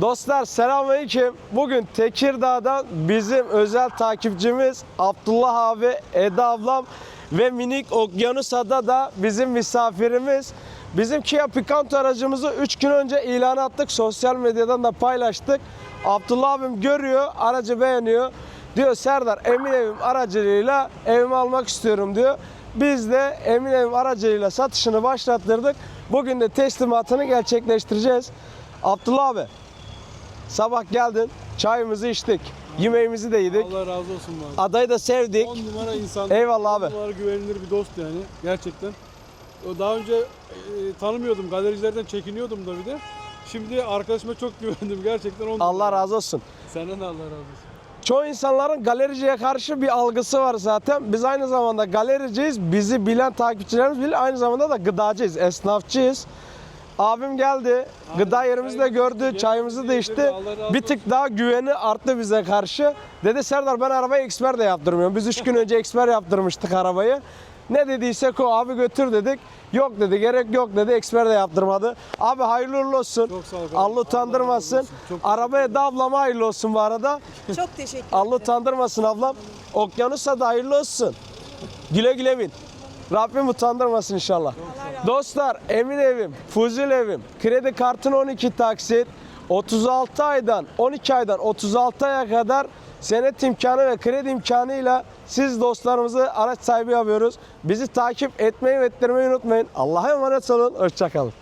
Dostlar selamünaleyküm. Bugün Tekirdağ'dan bizim özel takipçimiz Abdullah abi, Eda ablam ve minik Okyanusa'da da bizim misafirimiz. Bizim Kia Picanto aracımızı 3 gün önce ilan attık. Sosyal medyadan da paylaştık. Abdullah abim görüyor, aracı beğeniyor. Diyor Serdar emin evim aracılığıyla evimi almak istiyorum diyor. Biz de emin evim aracılığıyla satışını başlattırdık. Bugün de teslimatını gerçekleştireceğiz. Abdullah abi sabah geldin çayımızı içtik. Yemeğimizi de yedik. Allah razı olsun abi. Adayı da sevdik. 10 numara insan. Eyvallah abi. 10 numara güvenilir bir dost yani gerçekten. Daha önce e, tanımıyordum. Galericilerden çekiniyordum da bir de. Şimdi arkadaşıma çok güvendim gerçekten. On Allah numara. razı olsun. Senden de Allah razı olsun. Çoğu insanların galericiye karşı bir algısı var zaten. Biz aynı zamanda galericiyiz. Bizi bilen takipçilerimiz bilir. Aynı zamanda da gıdacıyız, esnafçıyız. Abim geldi. Abi, Gıda yerimizi de gördü, çayımızı da içti. Allah Bir olsun. tık daha güveni arttı bize karşı. Dedi Serdar ben arabayı eksper de yaptırmıyorum. Biz üç gün önce eksper yaptırmıştık arabayı. Ne dediysek o abi götür dedik. Yok dedi gerek yok dedi eksper de yaptırmadı. Abi hayırlı uğurlu olsun. Çok sağ ol kardeşim. Allah Allah utandırmasın. Arabaya da ablama hayırlı olsun bu arada. Çok teşekkür Allah ederim. utandırmasın ablam. Okyanusa da hayırlı olsun. Güle güle bin. Rabbim utandırmasın inşallah. Dostlar emin evim, fuzul evim, kredi kartın 12 taksit, 36 aydan 12 aydan 36 aya kadar senet imkanı ve kredi imkanıyla siz dostlarımızı araç sahibi yapıyoruz. Bizi takip etmeyi ve ettirmeyi unutmayın. Allah'a emanet olun. Hoşçakalın.